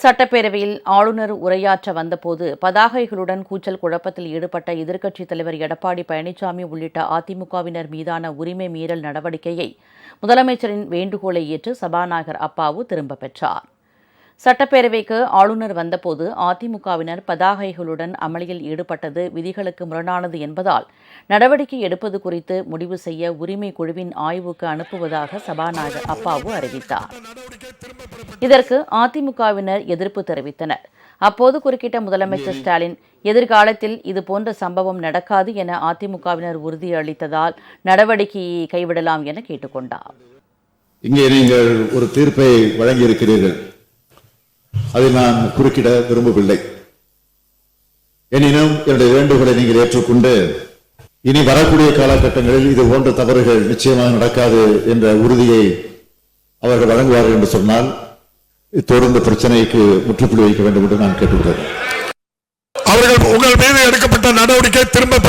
சட்டப்பேரவையில் ஆளுநர் உரையாற்ற வந்தபோது பதாகைகளுடன் கூச்சல் குழப்பத்தில் ஈடுபட்ட எதிர்க்கட்சித் தலைவர் எடப்பாடி பழனிசாமி உள்ளிட்ட அதிமுகவினர் மீதான உரிமை மீறல் நடவடிக்கையை முதலமைச்சரின் வேண்டுகோளை ஏற்று சபாநாயகர் அப்பாவு திரும்பப் பெற்றார். சட்டப்பேரவைக்கு ஆளுநர் வந்தபோது அதிமுகவினர் பதாகைகளுடன் அமளியில் ஈடுபட்டது விதிகளுக்கு முரணானது என்பதால் நடவடிக்கை எடுப்பது குறித்து முடிவு செய்ய உரிமை குழுவின் ஆய்வுக்கு அனுப்புவதாக சபாநாயகர் அப்பாவு அறிவித்தார். இதற்கு அதிமுகவினர் எதிர்ப்பு தெரிவித்தனர். அப்போது குறுக்கிட்ட முதலமைச்சர் ஸ்டாலின் எதிர்காலத்தில் இதுபோன்ற சம்பவம் நடக்காது என அதிமுகவினர் உறுதியளித்ததால் நடவடிக்கையை கைவிடலாம் என கேட்டுக்கொண்டார். இங்கே நீங்கள் ஒரு தீர்ப்பை வழங்கியிருக்கிறீர்கள். அதை நான் குறுக்கிட விரும்பவில்லை. எனினும் என்னுடைய வேண்டுகோளை நீங்கள் ஏற்றுக்கொண்டு இனி வரக்கூடிய காலகட்டங்களில் இது போன்ற தவறுகள் நிச்சயமாக நடக்காது என்ற உறுதியை அவர்கள் வழங்குவார்கள் என்று சொன்னால் தொடர்ந்த பிரச்சனைக்கு முற்றுப்புள்ளி வைக்க வேண்டும் என்று நான் கேட்டுக்கிறேன் அவர்கள் உங்கள் மீது எடுக்கப்பட்ட நடவடிக்கை திரும்ப